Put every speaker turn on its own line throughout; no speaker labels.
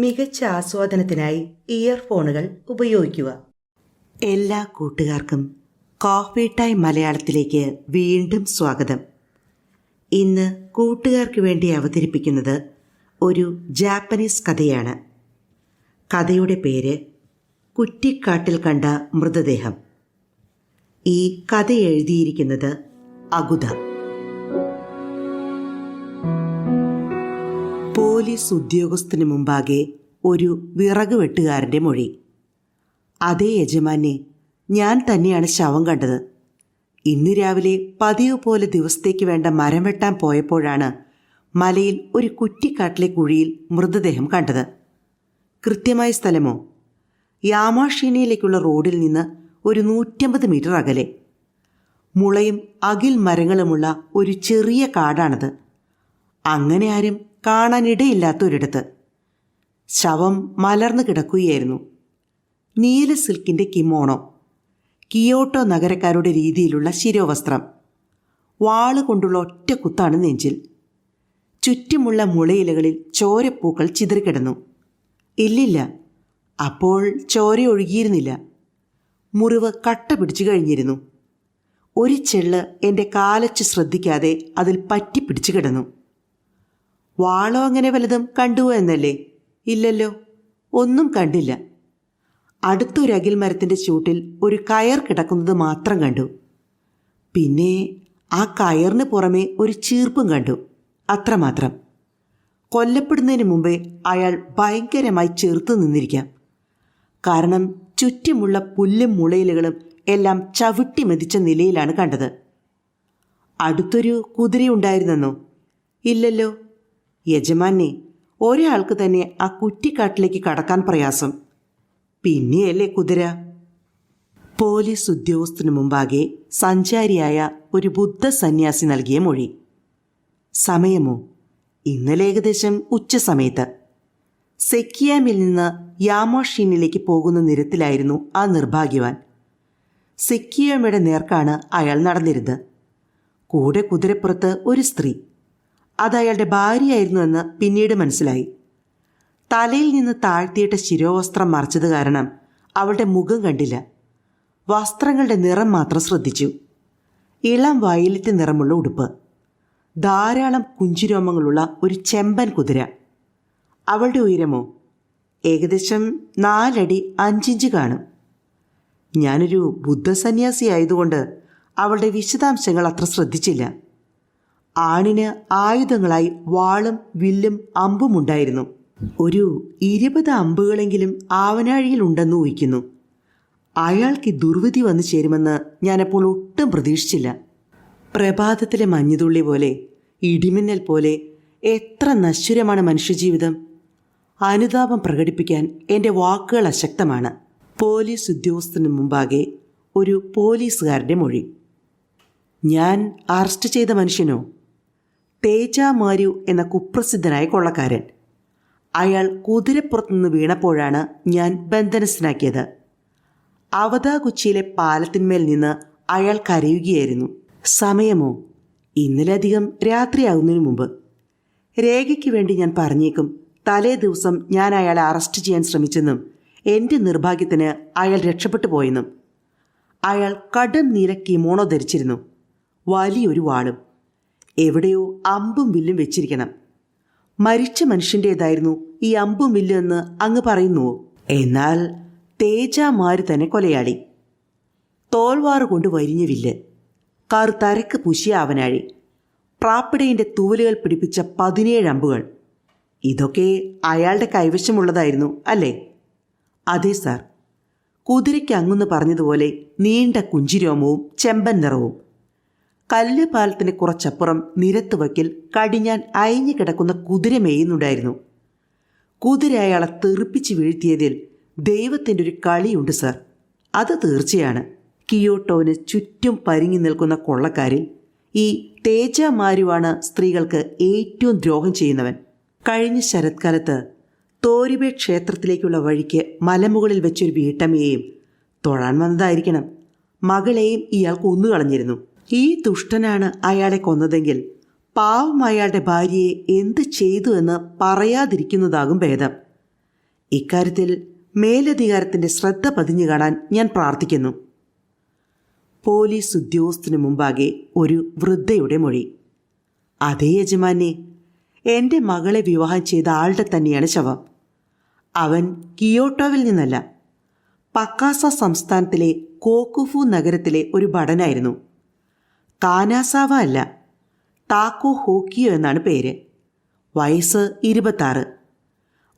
മികച്ച ആസ്വാദനത്തിനായി ഇയർഫോണുകൾ ഉപയോഗിക്കുക. എല്ലാ കൂട്ടുകാർക്കും കോഫി ടൈം മലയാളത്തിലേക്ക് വീണ്ടും സ്വാഗതം. ഇന്ന് കൂട്ടുകാർക്ക് വേണ്ടി അവതരിപ്പിക്കുന്നത് ഒരു ജാപ്പനീസ് കഥയാണ്. കഥയുടെ പേര് കുറ്റിക്കാട്ടിൽ കണ്ട മൃതദേഹം. ഈ കഥ എഴുതിയിരിക്കുന്നത് അഗുദ. പോലീസ് ഉദ്യോഗസ്ഥന് മുമ്പാകെ ഒരു വിറക് വെട്ടുകാരന്റെ മൊഴി. അതേ യജമാനെ ഞാൻ തന്നെയാണ് ശവം കണ്ടത്. ഇന്ന് രാവിലെ പതിവ് പോലെ ദിവസത്തേക്ക് വേണ്ട മരം വെട്ടാൻ പോയപ്പോഴാണ് മലയിൽ ഒരു കുറ്റിക്കാട്ടിലെ കുഴിയിൽ മൃതദേഹം കണ്ടത്. കൃത്യമായ സ്ഥലമോ? യാമാഷീനയിലേക്കുള്ള റോഡിൽ നിന്ന് ഒരു നൂറ്റമ്പത് മീറ്റർ അകലെ. മുളയും അകിൽ മരങ്ങളുമുള്ള ഒരു ചെറിയ കാടാണത്. അങ്ങനെ ആരും കാണാനിടയില്ലാത്തൊരിടത്ത്. ശവം മലർന്നു കിടക്കുകയായിരുന്നു. നീല സിൽക്കിന്റെ കിമോണോ കിയോട്ടോ നഗരക്കാരുടെ രീതിയിലുള്ള ശിരോവസ്ത്രം. വാൾ കൊണ്ടുള്ള ഒറ്റ കുത്താണ് നെഞ്ചിൽ. ചുറ്റുമുള്ള മുളയിലകളിൽ ചോരപ്പൂക്കൾ ചിതറിക്കിടന്നു. ഇല്ലില്ല അപ്പോൾ ചോര ഒഴുകിയിരുന്നില്ല. മുറിവ് കട്ട പിടിച്ചു കഴിഞ്ഞിരുന്നു. ഒരു ചെള്ള് എന്റെ കാലച്ച് ശ്രദ്ധിക്കാതെ അതിൽ പറ്റി പിടിച്ചു കിടന്നു. വാളോ അങ്ങനെ വലതും കണ്ടു എന്നല്ലേ? ഇല്ലല്ലോ. ഒന്നും കണ്ടില്ല. അടുത്തൊരു അകിൽ മരത്തിന്റെ ചൂട്ടിൽ ഒരു കയർ കിടക്കുന്നത് മാത്രം കണ്ടു. പിന്നെ ആ കയറിന് പുറമെ ഒരു ചീർപ്പും കണ്ടു. അത്രമാത്രം. കൊല്ലപ്പെടുന്നതിന് മുമ്പേ അയാൾ ഭയങ്കരമായി ചെറുത്തു നിന്നിരിക്കാം. കാരണം ചുറ്റുമുള്ള പുല്ലും മുളയിലുകളും എല്ലാം ചവിട്ടി മെതിച്ച നിലയിലാണ് കണ്ടത്. അടുത്തൊരു കുതിരയുണ്ടായിരുന്നെന്നോ ഇല്ലല്ലോ. യജമാനെ ഒരാൾക്ക് തന്നെ ആ കുറ്റിക്കാട്ടിലേക്ക് കടക്കാൻ പ്രയാസം. പിന്നെയല്ലേ കുതിര? പോലീസ് ഉദ്യോഗസ്ഥന് മുമ്പാകെ സഞ്ചാരിയായ ഒരു ബുദ്ധ സന്യാസി നൽകിയ മൊഴി. സമയമോ? ഇന്നലെ ഏകദേശം ഉച്ച സമയത്ത്. സെക്കിയാമിൽ നിന്ന് യാമോഷീനിലേക്ക് പോകുന്ന നിരത്തിലായിരുന്നു ആ നിർഭാഗ്യവാൻ. സെക്കിയാമയുടെ നേർക്കാണ് അയാൾ നടന്നിരുന്നത്. കൂടെ കുതിരപ്പുറത്ത് ഒരു സ്ത്രീ. അത് അയാളുടെ ഭാര്യയായിരുന്നുവെന്ന് പിന്നീട് മനസ്സിലായി. തലയിൽ നിന്ന് താഴ്ത്തിയിട്ട ശിരോവസ്ത്രം മറച്ചത് കാരണം അവളുടെ മുഖം കണ്ടില്ല. വസ്ത്രങ്ങളുടെ നിറം മാത്രം ശ്രദ്ധിച്ചു. ഇളം വയലറ്റ് നിറമുള്ള ഉടുപ്പ്. ധാരാളം കുഞ്ചിരോമങ്ങളുള്ള ഒരു ചെമ്പൻ കുതിര. അവളുടെ ഉയരമോ? ഏകദേശം നാലടി അഞ്ചിഞ്ച് കാണും. ഞാനൊരു ബുദ്ധസന്യാസി ആയതുകൊണ്ട് അവളുടെ വിശദാംശങ്ങൾ അത്ര ശ്രദ്ധിച്ചില്ല. ആണിന് ആയുധങ്ങളായി വാളും വില്ലും അമ്പും ഉണ്ടായിരുന്നു. ഒരു ഇരുപത് അമ്പുകളെങ്കിലും ആവനാഴിയിൽ ഉണ്ടെന്ന് ഊഹിക്കുന്നു. അയാൾക്ക് ദുർവിധി വന്നു ചേരുമെന്ന് ഞാനപ്പോൾ ഒട്ടും പ്രതീക്ഷിച്ചില്ല. പ്രഭാതത്തിലെ മഞ്ഞുതുള്ളി പോലെ ഇടിമിന്നൽ പോലെ എത്ര നശ്വരമാണ് മനുഷ്യജീവിതം. അനുതാപം പ്രകടിപ്പിക്കാൻ എന്റെ വാക്കുകൾ അശക്തമാണ്. പോലീസ് ഉദ്യോഗസ്ഥന് മുമ്പാകെ ഒരു പോലീസുകാരന്റെ മൊഴി. ഞാൻ അറസ്റ്റ് ചെയ്ത മനുഷ്യനോ? തേജ മാരു എന്ന കുപ്രസിദ്ധനായ കൊള്ളക്കാരൻ. അയാൾ കുതിരപ്പുറത്തുനിന്ന് വീണപ്പോഴാണ് ഞാൻ ബന്ധനസ്ഥനാക്കിയത്. അവതാകുച്ചിയിലെ പാലത്തിന്മേൽ നിന്ന് അയാൾ കരയുകയായിരുന്നു. സമയമോ? ഇന്നലധികം രാത്രിയാകുന്നതിന് മുമ്പ്. രേഖയ്ക്ക് വേണ്ടി ഞാൻ പറഞ്ഞേക്കും. തലേ ദിവസം ഞാൻ അയാളെ അറസ്റ്റ് ചെയ്യാൻ ശ്രമിച്ചെന്നും എന്റെ നിർഭാഗ്യത്തിന് അയാൾ രക്ഷപ്പെട്ടു പോയെന്നും. അയാൾ കടും നീല കിമോണോ ധരിച്ചിരുന്നു വലിയൊരു വാളും. എവിടെയോ അമ്പും വില്ലും വെച്ചിരിക്കണം. മരിച്ച മനുഷ്യന്റേതായിരുന്നു ഈ അമ്പും വില്ലും എന്ന് അങ്ങ് പറയുന്നുവോ എന്നാൽ തേജാമാര് തന്നെ കൊലയാളി. തോൽവാറ് കൊണ്ട് വരിഞ്ഞ വില്ല്. കറുത്തരക്ക് പുശിയ അവനാഴി. പ്രാപ്പിടയിന്റെ തൂവലുകൾ പിടിപ്പിച്ച പതിനേഴ് അമ്പുകൾ. ഇതൊക്കെ അയാളുടെ കൈവശമുള്ളതായിരുന്നു അല്ലേ? അതെ സാർ. കുതിരയ്ക്ക് അങ്ങുന്ന് പറഞ്ഞതുപോലെ നീണ്ട കുഞ്ചിരോമവും ചെമ്പൻ നിറവും കല്ല് പാലത്തിന് കുറച്ചപ്പുറം നിരത്തുവക്കിൽ കടിഞ്ഞാൻ അയഞ്ഞു കിടക്കുന്ന കുതിര മേയുന്നുണ്ടായിരുന്നു. കുതിര അയാളെ തെറിപ്പിച്ച് വീഴ്ത്തിയതിൽ ദൈവത്തിന്റെ ഒരു കളിയുണ്ട് സർ. അത് തീർച്ചയാണ്. കിയോട്ടോവിന് ചുറ്റും പരിങ്ങി നിൽക്കുന്ന കൊള്ളക്കാരിൽ ഈ തേജമാരുവാണ് സ്ത്രീകൾക്ക് ഏറ്റവും ദ്രോഹം ചെയ്യുന്നവൻ. കഴിഞ്ഞ ശരത്കാലത്ത് തോരിബേ ക്ഷേത്രത്തിലേക്കുള്ള വഴിക്ക് മലമുകളിൽ വെച്ചൊരു വീട്ടമ്മയെയും തൊഴാൻ വന്നതായിരിക്കണം. മകളെയും ഇയാൾ കൊന്നുകളഞ്ഞിരുന്നു ഈ ദുഷ്ടനാണ് അയാളെ കൊന്നതെങ്കിൽ പാവം അയാളുടെ ഭാര്യയെ എന്ത് ചെയ്തു എന്ന് പറയാതിരിക്കുന്നതാകും ഭേദം. ഇക്കാര്യത്തിൽ മേലധികാരത്തിന്റെ ശ്രദ്ധ പതിഞ്ഞു കാണാൻ ഞാൻ പ്രാർത്ഥിക്കുന്നു. പോലീസ് ഉദ്യോഗസ്ഥന് മുമ്പാകെ ഒരു വൃദ്ധയുടെ മൊഴി. അതേ യജമാനെ എന്റെ മകളെ വിവാഹം ചെയ്ത ആളുടെ തന്നെയാണ് ശവം. അവൻ കിയോട്ടോവിൽ നിന്നല്ല പക്കാസ സംസ്ഥാനത്തിലെ കോക്കുഫു നഗരത്തിലെ ഒരു ഭടനായിരുന്നു. കാനാസാവ അല്ല. ടാക്കോ ഹോക്കിയോ എന്നാണ് പേര്. വയസ്സ് ഇരുപത്താറ്.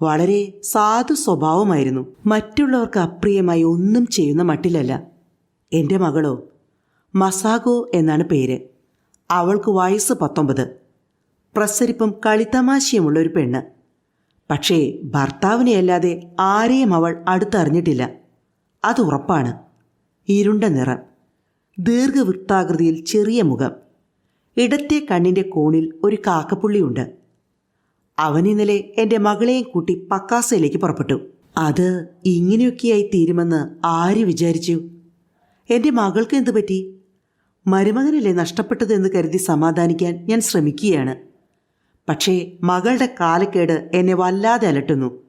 വളരെ സാധു സ്വഭാവമായിരുന്നു. മറ്റുള്ളവർക്ക് അപ്രിയമായി ഒന്നും ചെയ്യുന്ന മട്ടിലല്ല. എന്റെ മകളോ? മസാഗോ എന്നാണ് പേര്. അവൾക്ക് വയസ്സ് പത്തൊമ്പത്. പ്രസരിപ്പും കളിത്തമാശയുമുള്ള ഒരു പെണ്ണ്. പക്ഷേ ഭർത്താവിനെ അല്ലാതെ ആരെയും അവൾ അടുത്തറിഞ്ഞിട്ടില്ല. അത് ഉറപ്പാണ്. ഇരുണ്ട നിറം. ദീർഘവൃത്താകൃതിയിൽ ചെറിയ മുഖം. ഇടത്തെ കണ്ണിന്റെ കോണിൽ ഒരു കാക്കപ്പുള്ളിയുണ്ട്. അവൻ ഇന്നലെ എന്റെ മകളെയും കൂട്ടി പക്കാസയിലേക്ക് പുറപ്പെട്ടു. അത് ഇങ്ങനെയൊക്കെയായി തീരുമെന്ന് ആര് വിചാരിച്ചു? എന്റെ മകൾക്ക് എന്തു പറ്റി? മരുമകനല്ലേ നഷ്ടപ്പെട്ടതെന്ന് കരുതി സമാധാനിക്കാൻ ഞാൻ ശ്രമിക്കുകയാണ്. പക്ഷേ മകളുടെ കാലക്കേട് എന്നെ വല്ലാതെ അലട്ടുന്നു.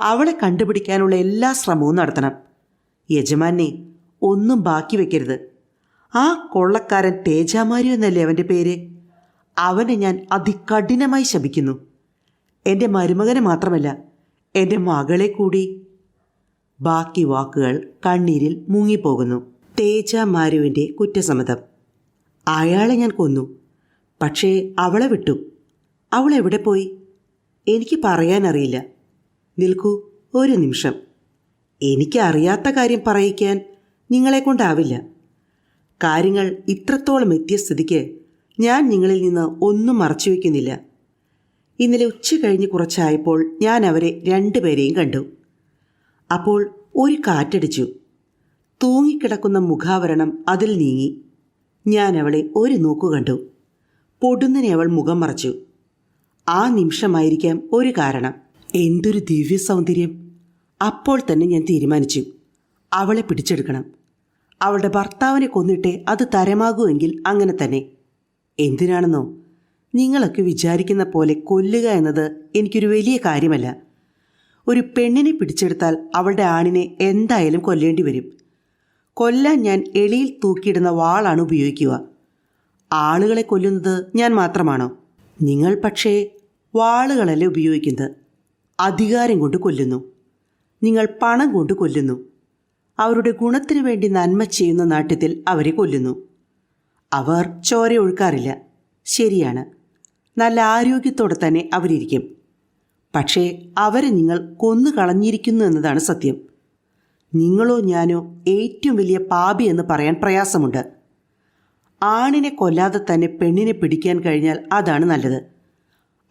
അവളെ കണ്ടുപിടിക്കാനുള്ള എല്ലാ ശ്രമവും നടത്തണം. യജമാനെ ഒന്നും ബാക്കി വെക്കരുത്. ആ കൊള്ളക്കാരൻ തേജാമാരി എന്നല്ലേ അവന്റെ പേര്? അവനെ ഞാൻ അതികഠിനമായി ശപിക്കുന്നു. എന്റെ മരുമകനെ മാത്രമല്ല എന്റെ മകളെ കൂടി. ബാക്കി വാക്കുകൾ കണ്ണീരിൽ മുങ്ങിപ്പോകുന്നു. തേജാമാരുവിന്റെ കുറ്റസമ്മതം. അയാളെ ഞാൻ കൊന്നു. പക്ഷേ അവളെ വിട്ടു. അവൾ എവിടെ പോയി? എനിക്ക് പറയാനറിയില്ല. നിൽക്കൂ ഒരു നിമിഷം. എനിക്കറിയാത്ത കാര്യം പറയിക്കാൻ നിങ്ങളെ കൊണ്ടാവില്ല കാര്യങ്ങൾ ഇത്രത്തോളം എത്തിയ സ്ഥിതിക്ക് ഞാൻ നിങ്ങളിൽ നിന്ന് ഒന്നും മറച്ചു വയ്ക്കുന്നില്ല ഇന്നലെ ഉച്ച കഴിഞ്ഞ് കുറച്ചായപ്പോൾ ഞാൻ അവരെ രണ്ടുപേരെയും കണ്ടു. അപ്പോൾ ഒരു കാറ്റടിച്ചു. തൂങ്ങിക്കിടക്കുന്ന മുഖാവരണം അതിൽ നീങ്ങി. ഞാൻ അവളെ ഒരു നോക്കു കണ്ടു. പൊടുന്നനെ അവൾ മുഖം മറച്ചു. ആ നിമിഷമായിരിക്കാം ഒരു കാരണം. എന്തൊരു ദിവ്യ സൗന്ദര്യം അപ്പോൾ തന്നെ ഞാൻ തീരുമാനിച്ചു. അവളെ പിടിച്ചെടുക്കണം. അവളുടെ ഭർത്താവിനെ കൊന്നിട്ടേ അത് തരമാകുമെങ്കിൽ അങ്ങനെ തന്നെ. എന്തിനാണെന്നോ? നിങ്ങളൊക്കെ വിചാരിക്കുന്ന പോലെ കൊല്ലുക എന്നത് എനിക്കൊരു വലിയ കാര്യമല്ല. ഒരു പെണ്ണിനെ പിടിച്ചെടുത്താൽ അവളുടെ ആണിനെ എന്തായാലും കൊല്ലേണ്ടി വരും. കൊല്ലാൻ ഞാൻ എളിയിൽ തൂക്കിയിടുന്ന വാളാണ് ഉപയോഗിക്കുക. ആളുകളെ കൊല്ലുന്നത് ഞാൻ മാത്രമാണോ? നിങ്ങൾ പക്ഷേ വാളുകളല്ലേ ഉപയോഗിക്കുന്നത്. അധികാരം കൊണ്ട് കൊല്ലുന്നു. നിങ്ങൾ പണം കൊണ്ട് കൊല്ലുന്നു. അവരുടെ ഗുണത്തിനു വേണ്ടി നന്മ ചെയ്യുന്ന നാട്യത്തിൽ അവരെ കൊല്ലുന്നു. അവർ ചോര ഒഴുക്കാറില്ല. ശരിയാണ്. നല്ല ആരോഗ്യത്തോടെ തന്നെ അവരിരിക്കും. പക്ഷേ അവരെ നിങ്ങൾ കൊന്നു കളഞ്ഞിരിക്കുന്നു എന്നതാണ് സത്യം. നിങ്ങളോ ഞാനോ ഏറ്റവും വലിയ പാപി എന്ന് പറയാൻ പ്രയാസമുണ്ട്. ആണിനെ കൊല്ലാതെ തന്നെ പെണ്ണിനെ പിടിക്കാൻ കഴിഞ്ഞാൽ അതാണ് നല്ലത്.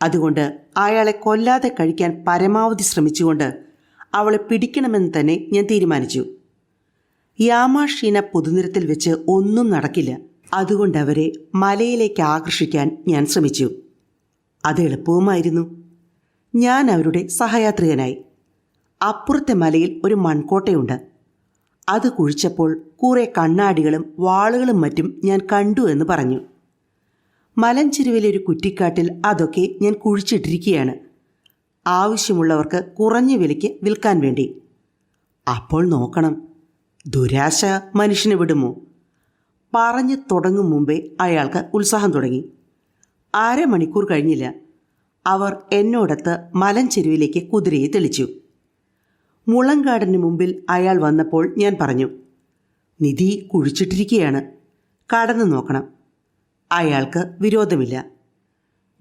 അതുകൊണ്ട് അയാളെ കൊല്ലാതെ കഴിക്കാൻ പരമാവധി ശ്രമിച്ചുകൊണ്ട് അവളെ പിടിക്കണമെന്ന് തന്നെ ഞാൻ തീരുമാനിച്ചു. യാമാഷീന പുതുനിരത്തിൽ വെച്ച് ഒന്നും നടക്കില്ല. അതുകൊണ്ട് അവരെ മലയിലേക്ക് ആകർഷിക്കാൻ ഞാൻ ശ്രമിച്ചു. അത് എളുപ്പവുമായിരുന്നു. ഞാൻ അവരുടെ സഹയാത്രികനായി. അപ്പുറത്തെ മലയിൽ ഒരു മൺകോട്ടയുണ്ട്. അത് കുഴിച്ചപ്പോൾ കുറെ കണ്ണാടികളും വാളുകളും മറ്റും ഞാൻ കണ്ടു എന്ന് പറഞ്ഞു. മലഞ്ചെരുവിലെ ഒരു കുറ്റിക്കാട്ടിൽ അതൊക്കെ ഞാൻ കുഴിച്ചിട്ടിരിക്കുകയാണ്. ആവശ്യമുള്ളവർക്ക് കുറഞ്ഞ വിലയ്ക്ക് വിൽക്കാൻ വേണ്ടി. അപ്പോൾ നോക്കണം. ദുരാശ മനുഷ്യനെ വിടുമോ? പറഞ്ഞു തുടങ്ങും മുമ്പേ അയാൾക്ക് ഉത്സാഹം തുടങ്ങി. അരമണിക്കൂർ കഴിഞ്ഞില്ല. അവർ എന്നോടത്ത് മലഞ്ചെരുവിലേക്ക് കുതിരയെ തെളിച്ചു. മുളങ്കാടിന് മുമ്പിൽ അയാൾ വന്നപ്പോൾ ഞാൻ പറഞ്ഞു നിധി കുഴിച്ചിട്ടിരിക്കുകയാണ് കടന്നു നോക്കണം. അയാൾക്ക് വിരോധമില്ല.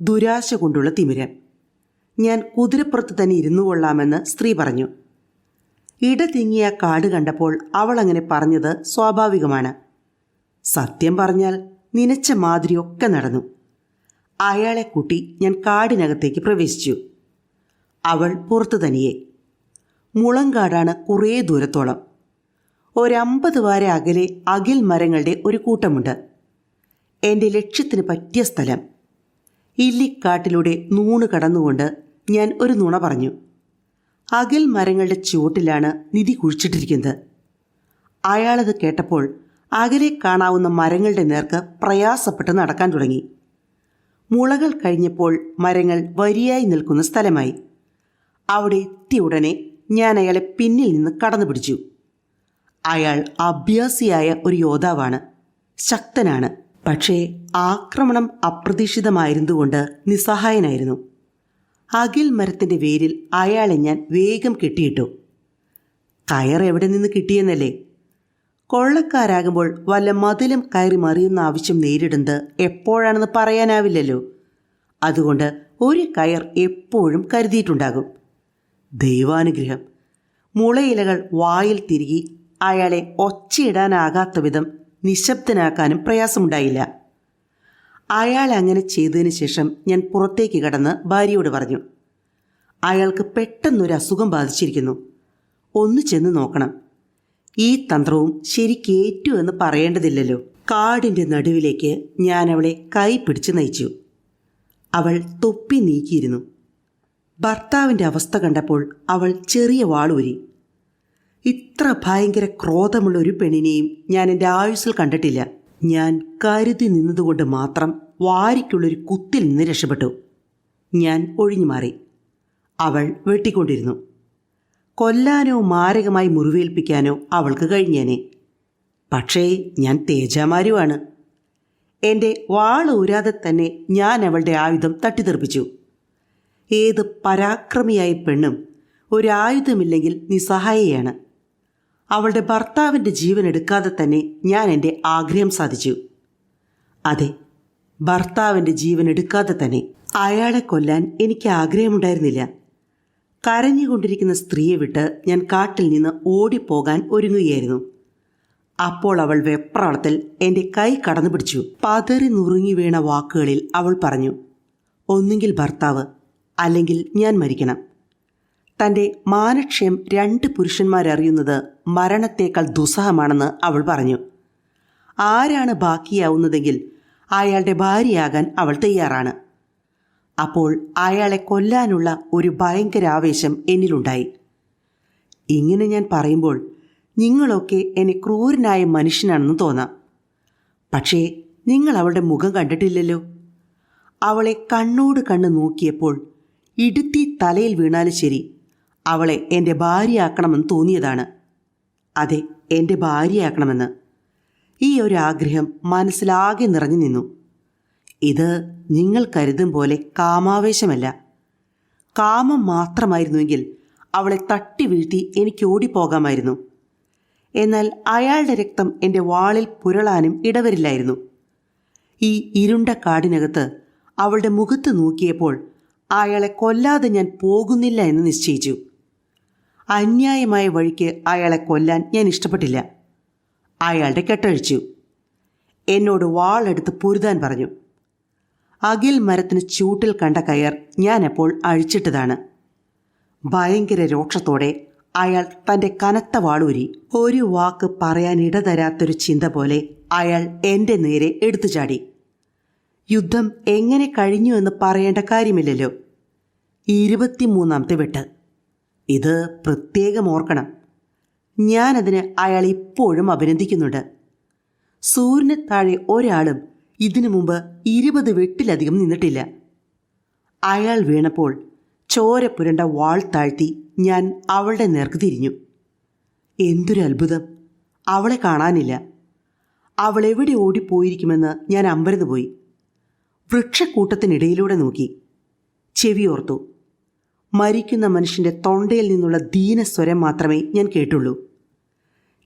ദുരാശ കൊണ്ടുള്ള തിമിരൻ ഞാൻ കുതിരപ്പുറത്ത് തന്നെ ഇരുന്നു കൊള്ളാമെന്ന് സ്ത്രീ പറഞ്ഞു. ഇടതിങ്ങിയ കാട് കണ്ടപ്പോൾ അവൾ അങ്ങനെ പറഞ്ഞത് സ്വാഭാവികമാണ്. സത്യം പറഞ്ഞാൽ നിനച്ച മാതിരിയൊക്കെ നടന്നു. അയാളെ കൂട്ടി ഞാൻ കാടിനകത്തേക്ക് പ്രവേശിച്ചു. അവൾ പുറത്തു തനിയെ. മുളങ്കാടാണ് കുറേ ദൂരത്തോളം. ഒരമ്പത് വാര അകലെ അകിൽ മരങ്ങളുടെ ഒരു കൂട്ടമുണ്ട്. എന്റെ ലക്ഷ്യത്തിന് പറ്റിയ സ്ഥലം. ഇല്ലിക്കാട്ടിലൂടെ നൂണ് കടന്നുകൊണ്ട് ഞാൻ ഒരു നുണ പറഞ്ഞു. അകിൽ മരങ്ങളുടെ ചുവട്ടിലാണ് നിധി കുഴിച്ചിട്ടിരിക്കുന്നത്. അയാളത് കേട്ടപ്പോൾ അകലെ കാണാവുന്ന മരങ്ങളുടെ നേർക്ക് പ്രയാസപ്പെട്ട് നടക്കാൻ തുടങ്ങി. മുളകൾ കഴിഞ്ഞപ്പോൾ മരങ്ങൾ വരിയായി നിൽക്കുന്ന സ്ഥലമായി. അവിടെ എത്തിയ ഉടനെ ഞാൻ അയാളെ പിന്നിൽ നിന്ന് കടന്നു പിടിച്ചു അയാൾ അഭ്യാസിയായ ഒരു യോദ്ധാവാണ്. ശക്തനാണ്. പക്ഷേ ആക്രമണം അപ്രതീക്ഷിതമായിരുന്നുകൊണ്ട് നിസ്സഹായനായിരുന്നു. അകിൽ മരത്തിന്റെ വേരിൽ അയാളെ ഞാൻ വേഗം കെട്ടിയിട്ടു. കയർ എവിടെ നിന്ന് കിട്ടിയെന്നല്ലേ? കൊള്ളക്കാരാകുമ്പോൾ വല്ല മതിലും കയറി മറിയുന്ന ആവശ്യം നേരിടുന്നത് എപ്പോഴാണെന്ന് പറയാനാവില്ലല്ലോ. അതുകൊണ്ട് ഒരു കയർ എപ്പോഴും കരുതിയിട്ടുണ്ടാകും. ദൈവാനുഗ്രഹം. മുളയിലകൾ വായിൽ തിരികി അയാളെ ഒച്ചയിടാനാകാത്ത വിധം നിശബ്ദനാക്കാനും പ്രയാസമുണ്ടായില്ല. അയാൾ അങ്ങനെ ചെയ്തതിന് ശേഷം ഞാൻ പുറത്തേക്ക് കടന്ന് ഭാര്യയോട് പറഞ്ഞു അയാൾക്ക് പെട്ടെന്നൊരു അസുഖം ബാധിച്ചിരിക്കുന്നു. ഒന്ന് ചെന്ന് നോക്കണം. ഈ തന്ത്രവും ശരിക്കേറ്റു എന്ന് പറയേണ്ടതില്ലല്ലോ. കാടിന്റെ നടുവിലേക്ക് ഞാൻ അവളെ കൈ പിടിച്ച് നയിച്ചു. അവൾ തൊപ്പി നീക്കിയിരുന്നു. ഭർത്താവിന്റെ അവസ്ഥ കണ്ടപ്പോൾ അവൾ ചെറിയ വാളൂരി. ഇത്ര ഭയങ്കര ക്രോധമുള്ള ഒരു പെണ്ണിനെയും ഞാൻ എന്റെ ആയുസ്സിൽ കണ്ടിട്ടില്ല. ഞാൻ കരുതി നിന്നതുകൊണ്ട് മാത്രം വാരിക്കുള്ളൊരു കുത്തിൽ നിന്ന് രക്ഷപ്പെട്ടു. ഞാൻ ഒഴിഞ്ഞു മാറി. അവൾ വെട്ടിക്കൊണ്ടിരുന്നു. കൊല്ലാനോ മാരകമായി മുറിവേൽപ്പിക്കാനോ അവൾക്ക് കഴിഞ്ഞേനെ. പക്ഷേ ഞാൻ തേജാമാരുമാണ് എന്റെ വാളൂരാതെ തന്നെ ഞാൻ അവളുടെ ആയുധം തട്ടിത്തെറിപ്പിച്ചു. ഏത് പരാക്രമിയായ പെണ്ണും ഒരായുധമില്ലെങ്കിൽ നിസ്സഹായയാണ്. അവളുടെ ഭർത്താവിന്റെ ജീവൻ എടുക്കാതെ തന്നെ ഞാൻ എന്റെ ആഗ്രഹം സാധിച്ചു. അതെ ഭർത്താവിന്റെ ജീവൻ എടുക്കാതെ തന്നെ അയാളെ കൊല്ലാൻ എനിക്ക് ആഗ്രഹമുണ്ടായിരുന്നില്ല. കരഞ്ഞുകൊണ്ടിരിക്കുന്ന സ്ത്രീയെ വിട്ട് ഞാൻ കാട്ടിൽ നിന്ന് ഓടിപ്പോകാൻ ഒരുങ്ങുകയായിരുന്നു. അപ്പോൾ അവൾ വെപ്രാളത്തിൽ എന്റെ കൈ കടന്നു പിടിച്ചു. പതറി നുറുങ്ങി വീണ വാക്കുകളിൽ അവൾ പറഞ്ഞു ഒന്നുകിൽ ഭർത്താവ് അല്ലെങ്കിൽ ഞാൻ മരിക്കണം. തന്റെ മാനക്ഷയം രണ്ട് പുരുഷന്മാരറിയുന്നത് മരണത്തേക്കാൾ ദുസ്സഹമാണെന്ന് അവൾ പറഞ്ഞു. ആരാണ് ബാക്കിയാവുന്നതെങ്കിൽ അയാളുടെ ഭാര്യയാകാൻ അവൾ തയ്യാറാണ്. അപ്പോൾ അയാളെ കൊല്ലാനുള്ള ഒരു ഭയങ്കര ആവേശം എന്നിലുണ്ടായി. ഇങ്ങനെ ഞാൻ പറയുമ്പോൾ നിങ്ങളൊക്കെ എന്നെ ക്രൂരനായ മനുഷ്യനാണെന്ന് തോന്നാം. പക്ഷേ നിങ്ങൾ അവളുടെ മുഖം കണ്ടിട്ടില്ലല്ലോ. അവളെ കണ്ണോട് കണ്ണ് നോക്കിയപ്പോൾ ഇടുത്തി തലയിൽ വീണാലും ശരി അവളെ എന്റെ ഭാര്യയാക്കണമെന്ന് തോന്നിയതാണ്. അതെ എന്റെ ഭാര്യയാക്കണമെന്ന്. ഈ ഒരു ആഗ്രഹം മനസ്സിലാകെ നിറഞ്ഞു നിന്നു. ഇത് നിങ്ങൾ കരുതും പോലെ കാമാവേശമല്ല. കാമം മാത്രമായിരുന്നുവെങ്കിൽ അവളെ തട്ടി വീഴ്ത്തി എനിക്ക് ഓടിപ്പോകാമായിരുന്നു. എന്നാൽ അയാളുടെ രക്തം എന്റെ വാളിൽ പുരളാനും ഇടവരില്ലായിരുന്നു. ഈ ഇരുണ്ട കാടിനകത്ത് അവളുടെ മുഖത്ത് നോക്കിയപ്പോൾ അയാളെ കൊല്ലാതെ ഞാൻ പോകുന്നില്ല എന്ന് നിശ്ചയിച്ചു. അന്യായമായ വഴിക്ക് അയാളെ കൊല്ലാൻ ഞാൻ ഇഷ്ടപ്പെട്ടില്ല. അയാളുടെ കെട്ടഴിച്ചു. എന്നോട് വാളെടുത്ത് പൊരുതാൻ പറഞ്ഞു. അകിൽ മരത്തിന് ചൂട്ടിൽ കണ്ട കയർ ഞാനപ്പോൾ അഴിച്ചിട്ടതാണ്. ഭയങ്കര രോക്ഷത്തോടെ അയാൾ തന്റെ കനത്ത വാളൂരി ഒരു വാക്ക് പറയാൻ ഇടതരാത്തൊരു ചിന്ത പോലെ അയാൾ എന്റെ നേരെ എടുത്തു ചാടി. യുദ്ധം എങ്ങനെ കഴിഞ്ഞു എന്ന് പറയേണ്ട കാര്യമില്ലല്ലോ. ഇരുപത്തിമൂന്നാമത്തെ വെട്ട്. ഇത് പ്രത്യേകം ഓർക്കണം. ഞാനതിന് അയാൾ ഇപ്പോഴും അഭിനന്ദിക്കുന്നുണ്ട്. സൂര്യന് താഴെ ഒരാളും ഇതിനു മുമ്പ് ഇരുപത് വെട്ടിലധികം നിന്നിട്ടില്ല. അയാൾ വീണപ്പോൾ ചോര പുരണ്ട വാൾ താഴ്ത്തി ഞാൻ അവളുടെ നേർക്ക് തിരിഞ്ഞു. എന്തൊരു അത്ഭുതം. അവളെ കാണാനില്ല. അവൾ എവിടെ ഓടിപ്പോയിരിക്കുമെന്ന് ഞാൻ അമ്പരന്ന് പോയി വൃക്ഷക്കൂട്ടത്തിനിടയിലൂടെ നോക്കി. ചെവിയോർത്തു മരിക്കുന്ന മനുഷ്യന്റെ തൊണ്ടയിൽ നിന്നുള്ള ദീനസ്വരം മാത്രമേ ഞാൻ കേട്ടുള്ളൂ.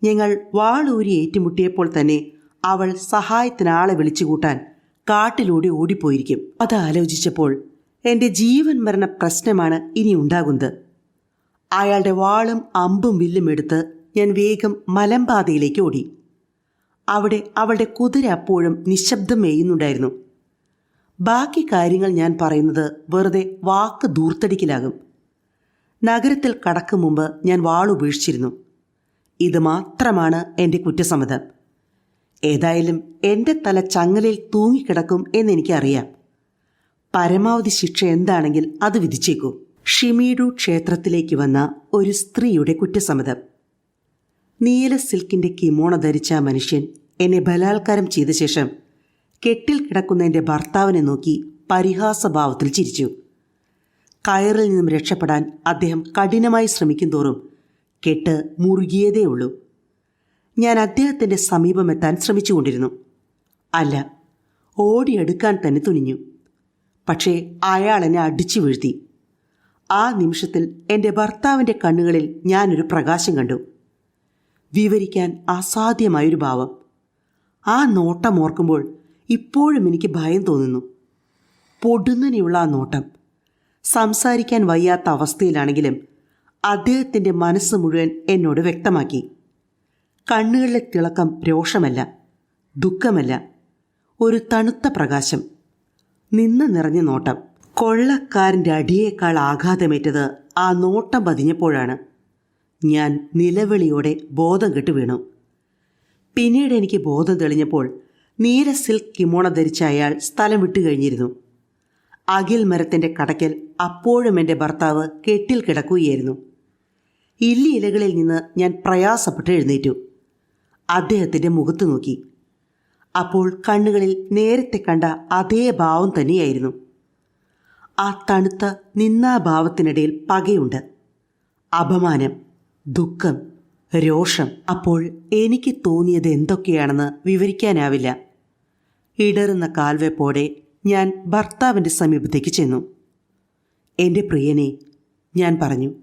ഞങ്ങൾ വാളൂരി ഏറ്റുമുട്ടിയപ്പോൾ തന്നെ അവൾ സഹായത്തിനാളെ വിളിച്ചുകൂട്ടാൻ കാട്ടിലൂടെ ഓടിപ്പോയിരിക്കും. അത് ആലോചിച്ചപ്പോൾ എന്റെ ജീവൻ മരണ പ്രശ്നമാണ് ഇനി ഉണ്ടാകുന്നത്. അയാളുടെ വാളും അമ്പും വില്ലും എടുത്ത് ഞാൻ വേഗം മലമ്പാതയിലേക്ക് ഓടി. അവിടെ അവളുടെ കുതിര അപ്പോഴും നിശബ്ദം മേയുന്നുണ്ടായിരുന്നു. ബാക്കി കാര്യങ്ങൾ ഞാൻ പറയുന്നത് വെറുതെ വാക്ക് ദൂർത്തടിക്കലാകും. നഗരത്തിൽ കടക്കും മുമ്പ് ഞാൻ വാളുപേക്ഷിച്ചിരുന്നു ഇത് മാത്രമാണ് എന്റെ കുറ്റസമ്മതം. ഏതായാലും എന്റെ തല ചങ്ങലയിൽ തൂങ്ങിക്കിടക്കും എന്നെനിക്കറിയാം പരമാവധി ശിക്ഷ എന്താണെങ്കിൽ അത് വിധിച്ചേക്കൂ. ഷിമീഡു ക്ഷേത്രത്തിലേക്ക് വന്ന ഒരു സ്ത്രീയുടെ കുറ്റസമ്മതം. നീല സിൽക്കിന്റെ കിമോണ ധരിച്ച മനുഷ്യൻ എന്നെ ബലാത്കാരം ചെയ്ത ശേഷം കെട്ടിൽ കിടക്കുന്ന എന്റെ ഭർത്താവിനെ നോക്കി പരിഹാസഭാവത്തിൽ ചിരിച്ചു. കയറിൽ നിന്നും രക്ഷപ്പെടാൻ അദ്ദേഹം കഠിനമായി ശ്രമിക്കും തോറും കെട്ട് മുറുകിയതേ ഉള്ളൂ. ഞാൻ അദ്ദേഹത്തിന്റെ സമീപമെത്താൻ ശ്രമിച്ചുകൊണ്ടിരുന്നു. അല്ല ഓടിയെടുക്കാൻ തന്നെ തുനിഞ്ഞു. പക്ഷേ അയാൾ എന്നെ അടിച്ചു വീഴ്ത്തി. ആ നിമിഷത്തിൽ എന്റെ ഭർത്താവിന്റെ കണ്ണുകളിൽ ഞാനൊരു പ്രകാശം കണ്ടു. വിവരിക്കാൻ അസാധ്യമായൊരു ഭാവം. ആ നോട്ടം ഓർക്കുമ്പോൾ ഇപ്പോഴും എനിക്ക് ഭയം തോന്നുന്നു. പൊടുന്നനെയുള്ള ആ നോട്ടം. സംസാരിക്കാൻ വയ്യാത്ത അവസ്ഥയിലാണെങ്കിലും അദ്ദേഹത്തിന്റെ മനസ്സ് മുഴുവൻ എന്നോട് വ്യക്തമാക്കി. കണ്ണുകളിലെ തിളക്കം രോഷമല്ല ദുഃഖമല്ല ഒരു തണുത്ത പ്രകാശം. നിന്ന് നിറഞ്ഞ നോട്ടം. കൊള്ളക്കാരന്റെ അടിയേക്കാൾ ആഘാതമേറ്റത് ആ നോട്ടം പതിഞ്ഞപ്പോഴാണ്. ഞാൻ നിലവിളിയോടെ ബോധം കെട്ടു വീണു പിന്നീട് എനിക്ക് ബോധം തെളിഞ്ഞപ്പോൾ നീല സിൽക്ക് കിമോണ ധരിച്ച അയാൾ സ്ഥലം വിട്ടു കഴിഞ്ഞിരുന്നു. അകിൽ മരത്തിന്റെ കടക്കൽ അപ്പോഴും എന്റെ ഭർത്താവ് കെട്ടിൽ കിടക്കുകയായിരുന്നു. ഇല്ലി ഇലകളിൽ നിന്ന് ഞാൻ പ്രയാസപ്പെട്ട് എഴുന്നേറ്റു. അദ്ദേഹത്തിന്റെ മുഖത്ത് നോക്കി. അപ്പോൾ കണ്ണുകളിൽ നേരത്തെ കണ്ട അതേ ഭാവം തന്നെയായിരുന്നു. ആ തണുത്ത നിന്നാ ഭാവത്തിനിടയിൽ പകയുണ്ട്. അപമാനം ദുഃഖം രോഷം അപ്പോൾ എനിക്ക് തോന്നിയത് എന്തൊക്കെയാണെന്ന് വിവരിക്കാനാവില്ല. ഇടറുന്ന കാൽവെപ്പോടെ ഞാൻ ഭർത്താവിന്റെ സമീപത്തേക്ക് ചെന്നു. എന്റെ പ്രിയനെ ഞാൻ പറഞ്ഞു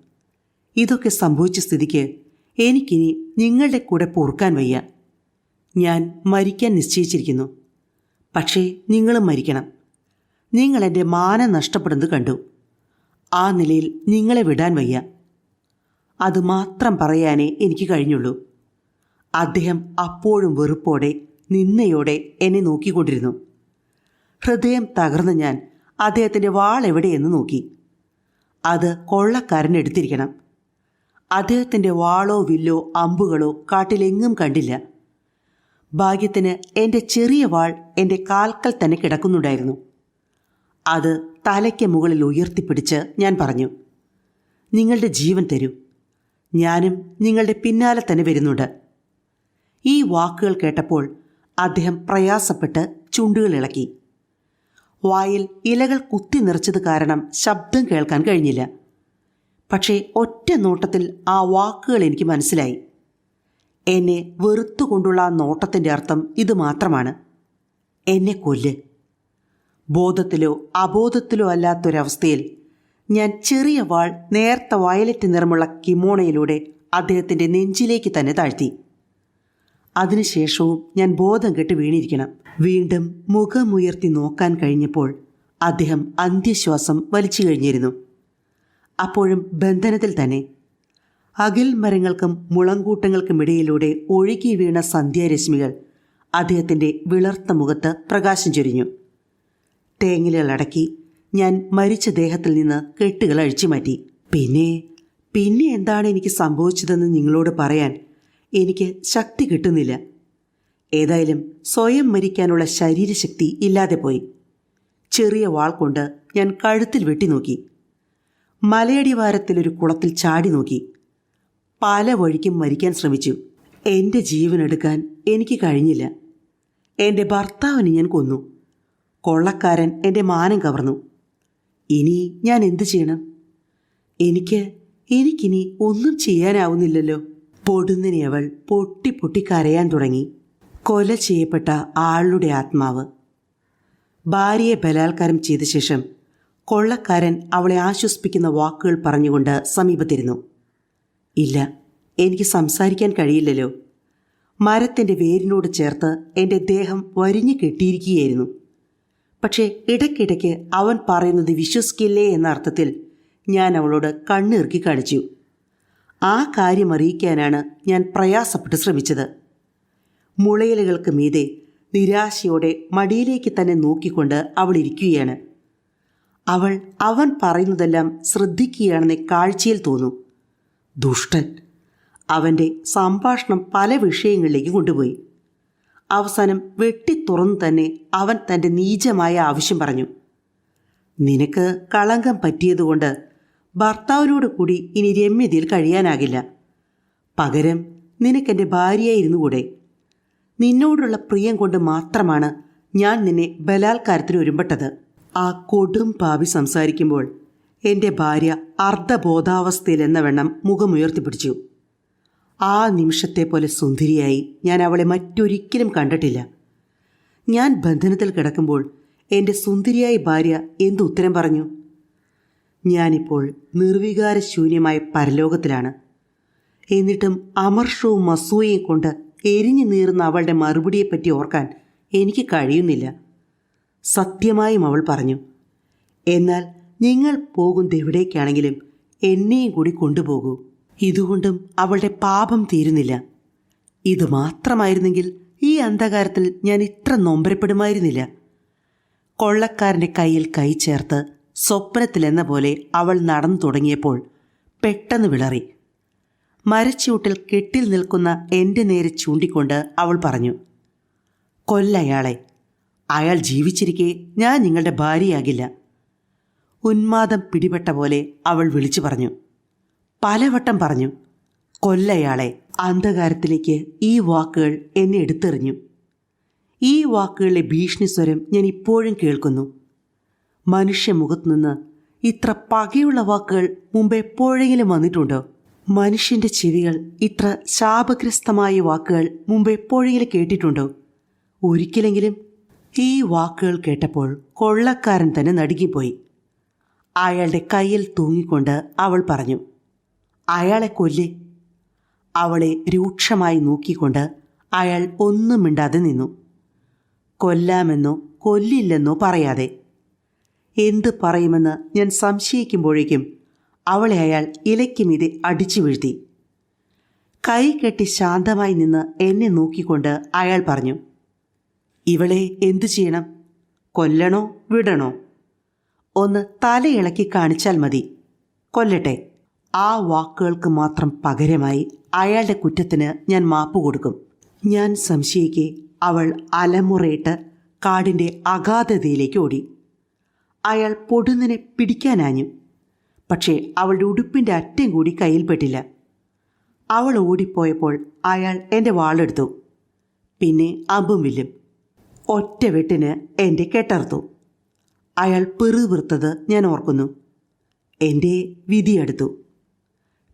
ഇതൊക്കെ സംഭവിച്ച സ്ഥിതിക്ക് എനിക്കിനി നിങ്ങളുടെ കൂടെ പൊറുക്കാൻ വയ്യ. ഞാൻ മരിക്കാൻ നിശ്ചയിച്ചിരിക്കുന്നു. പക്ഷേ നിങ്ങളും മരിക്കണം. നിങ്ങൾ എന്റെ മാനം നഷ്ടപ്പെടുന്നത് കണ്ടു. ആ നിലയിൽ നിങ്ങളെ വിടാൻ വയ്യ. അതുമാത്രം പറയാനേ എനിക്ക് കഴിഞ്ഞുള്ളൂ. അദ്ദേഹം അപ്പോഴും വെറുപ്പോടെ നിന്നയോടെ എന്നെ നോക്കിക്കൊണ്ടിരുന്നു. ഹൃദയം തകർന്ന ഞാൻ അദ്ദേഹത്തിന്റെ വാൾ എവിടെയെന്ന് നോക്കി. അത് കൊള്ളക്കാരൻ എടുത്തിരിക്കണം. അദ്ദേഹത്തിന്റെ വാളോ വില്ലോ അമ്പുകളോ കാട്ടിലെങ്ങും കണ്ടില്ല. ഭാഗ്യത്തിന് എന്റെ ചെറിയ വാൾ എന്റെ കാൽക്കൽ തന്നെ കിടക്കുന്നുണ്ടായിരുന്നു. അത് തലയ്ക്ക് മുകളിൽ ഉയർത്തിപ്പിടിച്ച് ഞാൻ പറഞ്ഞു നിങ്ങളുടെ ജീവൻ തരൂ. ഞാനും നിങ്ങളുടെ പിന്നാലെ തന്നെ വരുന്നുണ്ട്. ഈ വാക്കുകൾ കേട്ടപ്പോൾ അദ്ദേഹം പ്രയാസപ്പെട്ട് ചുണ്ടുകൾ ഇളക്കി വായിൽ ഇലകൾ കുത്തി നിറച്ചത് കാരണം ശബ്ദം കേൾക്കാൻ കഴിഞ്ഞില്ല. പക്ഷേ ഒറ്റ നോട്ടത്തിൽ ആ വാക്കുകൾ എനിക്ക് മനസ്സിലായി. എന്നെ വെറുത്തുകൊണ്ടുള്ള ആ നോട്ടത്തിന്റെ അർത്ഥം ഇത് മാത്രമാണ്. എന്നെ കൊല്ല്. ബോധത്തിലോ അബോധത്തിലോ അല്ലാത്തൊരവസ്ഥയിൽ ഞാൻ ചെറിയ വാൾ നേർത്ത വയലറ്റ് നിറമുള്ള കിമോണയിലൂടെ അദ്ദേഹത്തിന്റെ നെഞ്ചിലേക്ക് തന്നെ താഴ്ത്തി. അതിനുശേഷവും ഞാൻ ബോധം കെട്ട് വീണിരിക്കണം. വീണ്ടും മുഖമുയർത്തി നോക്കാൻ കഴിഞ്ഞപ്പോൾ അദ്ദേഹം അന്ത്യശ്വാസം വലിച്ചു കഴിഞ്ഞിരുന്നു. അപ്പോഴും ബന്ധനത്തിൽ തന്നെ. അകിൽ മരങ്ങൾക്കും മുളങ്കൂട്ടങ്ങൾക്കുമിടയിലൂടെ ഒഴുകി വീണ സന്ധ്യാരശ്മികൾ അദ്ദേഹത്തിന്റെ വിളർത്ത മുഖത്ത് പ്രകാശം ചൊരിഞ്ഞു. തേങ്ങലുകൾ അടക്കി ഞാൻ മരിച്ച ദേഹത്തിൽ നിന്ന് കെട്ടുകൾ അഴിച്ചു മാറ്റി പിന്നെ പിന്നെ എന്താണ് എനിക്ക് സംഭവിച്ചതെന്ന് നിങ്ങളോട് പറയാൻ എനിക്ക് ശക്തി കിട്ടുന്നില്ല. ഏതായാലും സ്വയം മരിക്കാനുള്ള ശരീരശക്തി ഇല്ലാതെ പോയി. ചെറിയ വാൾ കൊണ്ട് ഞാൻ കഴുത്തിൽ വെട്ടിനോക്കി മലയടിവാരത്തിലൊരു കുളത്തിൽ ചാടി നോക്കി. പല വഴിക്കും മരിക്കാൻ ശ്രമിച്ചു. എന്റെ ജീവനെടുക്കാൻ എനിക്ക് കഴിഞ്ഞില്ല. എന്റെ ഭർത്താവിനെ ഞാൻ കൊന്നു. കൊള്ളക്കാരൻ എന്റെ മാനം കവർന്നു. ഇനി ഞാൻ എന്തു ചെയ്യണം? എനിക്ക് എനിക്കിനി ഒന്നും ചെയ്യാനാവുന്നില്ലല്ലോ. പൊടുന്നിനെ അവൾ പൊട്ടി പൊട്ടി കരയാൻ തുടങ്ങി. കൊല ചെയ്യപ്പെട്ട ആളുടെ ആത്മാവ്. ഭാര്യയെ ബലാത്കാരം ചെയ്ത ശേഷം കൊള്ളക്കാരൻ അവളെ ആശ്വസിപ്പിക്കുന്ന വാക്കുകൾ പറഞ്ഞുകൊണ്ട് സമീപത്തിരുന്നു. ഇല്ല എനിക്ക് സംസാരിക്കാൻ കഴിയില്ലല്ലോ. മരത്തിന്റെ വേരിനോട് ചേർത്ത് എന്റെ ദേഹം വരിഞ്ഞു കെട്ടിയിരിക്കുകയായിരുന്നു. പക്ഷേ ഇടയ്ക്കിടയ്ക്ക് അവൻ പറയുന്നത് വിശ്വസിക്കില്ലേ എന്ന അർത്ഥത്തിൽ ഞാൻ അവളോട് കണ്ണിറുക്കി കാണിച്ചു. ആ കാര്യം അറിയിക്കാനാണ് ഞാൻ പ്രയാസപ്പെട്ട് ശ്രമിച്ചത്. മുളയിലകൾക്ക് മീതെ നിരാശയോടെ മടിയിലേക്ക് തന്നെ നോക്കിക്കൊണ്ട് അവൾ ഇരിക്കുകയാണ്. അവൾ അവൻ പറയുന്നതെല്ലാം ശ്രദ്ധിക്കുകയാണെന്ന് കാഴ്ചയിൽ തോന്നും. ദുഷ്ടൻ! അവന്റെ സംഭാഷണം പല വിഷയങ്ങളിലേക്ക് കൊണ്ടുപോയി. അവസാനം വെട്ടി തുറന്നു തന്നെ അവൻ തന്റെ നീചമായ ആവശ്യം പറഞ്ഞു. നിനക്ക് കളങ്കം പറ്റിയതുകൊണ്ട് ഭർത്താവിനോട് കൂടി ഇനി രമ്യതയിൽ കഴിയാനാകില്ല. പകരം നിനക്കെന്റെ ഭാര്യയായിരുന്നു കൂടെ നിന്നോടുള്ള പ്രിയം കൊണ്ട് മാത്രമാണ് ഞാൻ നിന്നെ ബലാത്കാരത്തിന് ഒരുമ്പെട്ടത്. ആ കൊടും പാവി സംസാരിക്കുമ്പോൾ എന്റെ ഭാര്യ അർദ്ധബോധാവസ്ഥയിൽ എന്ന വെണ്ണം മുഖമുയർത്തിപ്പിടിച്ചു ആ നിമിഷത്തെ പോലെ സുന്ദരിയായി ഞാൻ അവളെ മറ്റൊരിക്കലും കണ്ടിട്ടില്ല. ഞാൻ ബന്ധനത്തിൽ കിടക്കുമ്പോൾ എന്റെ സുന്ദരിയായ ഭാര്യ എന്തു ഉത്തരം പറഞ്ഞു? ഞാനിപ്പോൾ നിർവികാരശൂന്യമായ പരലോകത്തിലാണ്. എന്നിട്ടും അമർഷവും മസൂയയും കൊണ്ട് എരിഞ്ഞു നീറുന്ന അവളുടെ മറുപടിയെപ്പറ്റി ഓർക്കാൻ എനിക്ക് കഴിയുന്നില്ല. സത്യമായും അവൾ പറഞ്ഞു എന്നാൽ നിങ്ങൾ പോകുന്നതെവിടേക്കാണെങ്കിലും എന്നെയും കൂടി കൊണ്ടുപോകൂ. ഇതുകൊണ്ടും അവളുടെ പാപം തീരുന്നില്ല. ഇത് മാത്രമായിരുന്നെങ്കിൽ ഈ അന്ധകാരത്തിൽ ഞാൻ ഇത്ര നൊമ്പരപ്പെടുമായിരുന്നില്ല. കൊള്ളക്കാരന്റെ കയ്യിൽ കൈ ചേർത്ത് സ്വപ്നത്തിലെന്ന പോലെ അവൾ നടന്നു തുടങ്ങിയപ്പോൾ പെട്ടെന്ന് വിളറി. മരച്ചൂട്ടിൽ കെട്ടിൽ നിൽക്കുന്ന എന്റെ നേരെ ചൂണ്ടിക്കൊണ്ട് അവൾ പറഞ്ഞു കൊല്ലയാളെ അയാൾ ജീവിച്ചിരിക്കെ ഞാൻ നിങ്ങളുടെ ഭാര്യയാകില്ല. ഉന്മാദം പിടിപെട്ട പോലെ അവൾ വിളിച്ചു പറഞ്ഞു പലവട്ടം പറഞ്ഞു കൊല്ലയാളെ അന്ധകാരത്തിലേക്ക് ഈ വാക്കുകൾ എന്നെ എടുത്തെറിഞ്ഞു. ഈ വാക്കുകളിലെ ഭീഷണി സ്വരം ഞാൻ ഇപ്പോഴും കേൾക്കുന്നു. മനുഷ്യമുഖത്ത് നിന്ന് ഇത്ര പകയുള്ള വാക്കുകൾ മുമ്പ് എപ്പോഴെങ്കിലും വന്നിട്ടുണ്ടോ? മനുഷ്യന്റെ ചെവികൾ ഇത്ര ശാപഗ്രസ്തമായ വാക്കുകൾ മുമ്പ് എപ്പോഴെങ്കിലും കേട്ടിട്ടുണ്ടോ? ഒരിക്കലെങ്കിലും ഈ വാക്കുകൾ കേട്ടപ്പോൾ കൊള്ളക്കാരൻ തന്നെ നടുങ്ങിപ്പോയി. അയാളുടെ കയ്യിൽ തൂങ്ങിക്കൊണ്ട് അവൾ പറഞ്ഞു അയാളെ കൊല്ലേ. അവളെ രൂക്ഷമായി നോക്കിക്കൊണ്ട് അയാൾ ഒന്നും മിണ്ടാതെ നിന്നു. കൊല്ലാമെന്നോ കൊല്ലില്ലെന്നോ പറയാതെ എന്ത് പറയുമെന്ന് ഞാൻ സംശയിക്കുമ്പോഴേക്കും അവളെ അയാൾ ഇലയ്ക്ക് മീതെ അടിച്ചു വീഴ്ത്തി. കൈ കെട്ടി ശാന്തമായി നിന്ന് എന്നെ നോക്കിക്കൊണ്ട് അയാൾ പറഞ്ഞു ഇവളെ എന്തു ചെയ്യണം? കൊല്ലണോ വിടണോ? ഒന്ന് തലയിളക്കി കാണിച്ചാൽ മതി. കൊല്ലട്ടെ. ആ വാക്കുകൾക്ക് മാത്രം പകരമായി അയാളുടെ കുറ്റത്തിന് ഞാൻ മാപ്പ് കൊടുക്കും. ഞാൻ സംശയിക്കെ അവൾ അലമുറയിട്ട് കാടിന്റെ അഗാധതയിലേക്ക് ഓടി. അയാൾ പൊടുന്നിനെ പിടിക്കാനാഞ്ഞു. പക്ഷേ അവളുടെ ഉടുപ്പിന്റെ അറ്റം കൂടി കയ്യിൽപ്പെട്ടില്ല. അവൾ ഓടിപ്പോയപ്പോൾ അയാൾ എന്റെ വാളെടുത്തു. പിന്നെ അമ്പും വില്ലും. ഒറ്റ വെട്ടിന് എന്റെ കെട്ടർത്തു അയാൾ പെറുവിറുത്തത് ഞാൻ ഓർക്കുന്നു. എന്റെ വിധിയെടുത്തു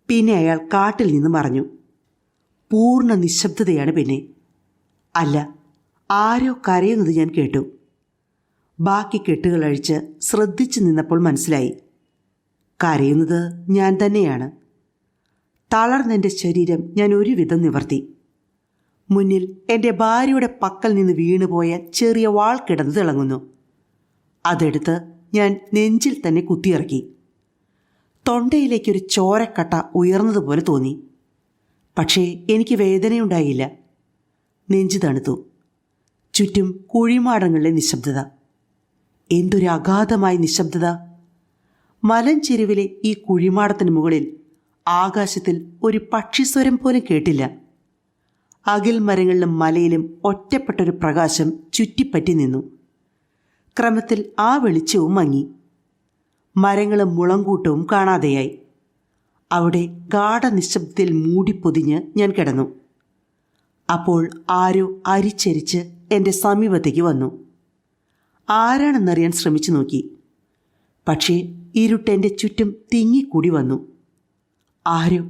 പിന്നെ അയാൾ കാട്ടിൽ നിന്ന് മറഞ്ഞു. പൂർണ നിശബ്ദതയാണ് പിന്നെ. അല്ല ആരോ കരയുന്നത് ഞാൻ കേട്ടു. ബാക്കി കെട്ടുകൾ അഴിച്ച് ശ്രദ്ധിച്ചു നിന്നപ്പോൾ മനസ്സിലായി. കരയുന്നത് ഞാൻ തന്നെയാണ്. തളർന്നെന്റെ ശരീരം ഞാൻ ഒരുവിധം നിവർത്തി. മുന്നിൽ എന്റെ ഭാര്യയുടെ പക്കൽ നിന്ന് വീണുപോയ ചെറിയ വാൾ കിടന്ന് തിളങ്ങുന്നു. അതെടുത്ത് ഞാൻ നെഞ്ചിൽ തന്നെ കുത്തിയിറക്കി. തൊണ്ടയിലേക്കൊരു ചോരക്കട്ട ഉയർന്നതുപോലെ തോന്നി. പക്ഷേ എനിക്ക് വേദനയുണ്ടായില്ല. നെഞ്ചു തണുത്തു. ചുറ്റും കുഴിമാടങ്ങളിലെ നിശബ്ദത. എന്തൊരു അഗാധമായ നിശബ്ദത. മലഞ്ചെരുവിലെ ഈ കുഴിമാടത്തിന് മുകളിൽ ആകാശത്തിൽ ഒരു പക്ഷിസ്വരം പോലും കേട്ടില്ല. അകിൽ മരങ്ങളിലും മലയിലും ഒറ്റപ്പെട്ടൊരു പ്രകാശം ചുറ്റിപ്പറ്റി നിന്നു. ക്രമത്തിൽ ആ വെളിച്ചവും മങ്ങി. മരങ്ങളും മുളങ്കൂട്ടവും കാണാതെയായി. അവിടെ ഗാഠനിശബ്ദത്തിൽ മൂടിപ്പൊതിഞ്ഞ് ഞാൻ കിടന്നു. അപ്പോൾ ആരോ അരിച്ചരിച്ച് എന്റെ സമീപത്തേക്ക് വന്നു. ആരാണെന്നറിയാൻ ശ്രമിച്ചു നോക്കി. പക്ഷേ ഇരുട്ടെന്റെ ചുറ്റും തിങ്ങിക്കൂടി വന്നു. ആരോ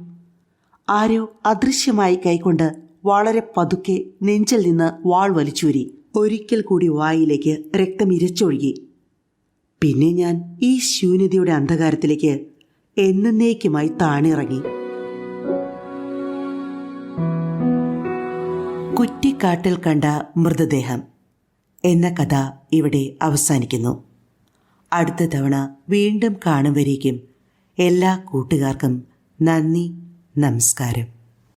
ആരോ അദൃശ്യമായി കൈകൊണ്ട് വളരെ പതുക്കെ നെഞ്ചിൽ നിന്ന് വാൾ വലിച്ചൂരി. ഒരിക്കൽ കൂടി വായിലേക്ക് രക്തം ഇരച്ചൊഴുകി. പിന്നെ ഞാൻ ഈ ശൂന്യതയുടെ അന്ധകാരത്തിലേക്ക് എന്നേക്കുമായി താണിറങ്ങി. കുറ്റിക്കാട്ടിൽ കണ്ട മൃതദേഹം. എന്ന കഥ ഇവിടെ അവസാനിക്കുന്നു. അടുത്ത തവണ വീണ്ടും കാണും വരേക്കും എല്ലാ കൂട്ടുകാർക്കും നന്ദി നമസ്കാരം.